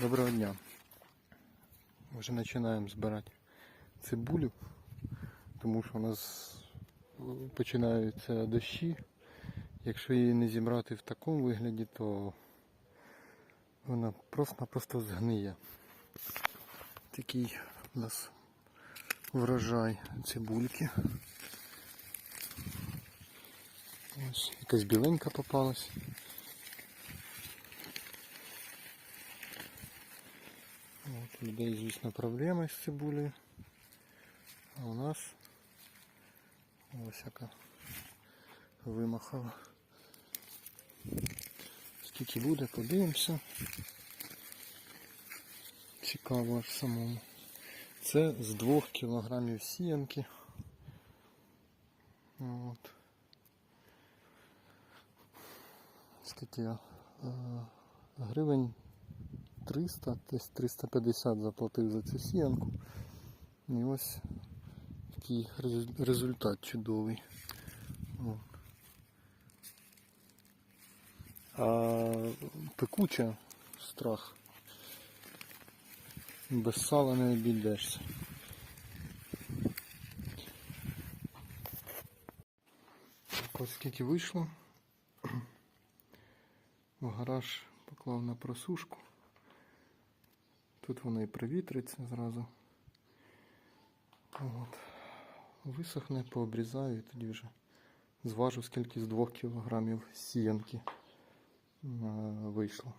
Доброго дня. Вже починаємо збирати цибулю, тому що у нас е, починаються дощі. Якщо її не зібрати в такому вигляді, то вона просто-напросто згниє. Такий у нас врожай цибульки. Ось якась біленька попалась. От, у людей, звісно, проблеми з цибулею. А у нас ось яка вимахала. Скільки буде, подивимося. Цікаво аж самому. Це з 2 кілограмів сіянки. От. Скільки я? Е, Гривень 300, десь 350 заплатив за цю сіянку. І ось такий результат чудовий. А пекуча страх. Без сала не обійдешся. Ось скільки вийшло. В гараж поклав на просушку. Тут вона і привітриться зразу. От. Висохне, пообрізаю і тоді вже зважу, скільки з 2 кг сіянки е, вийшло.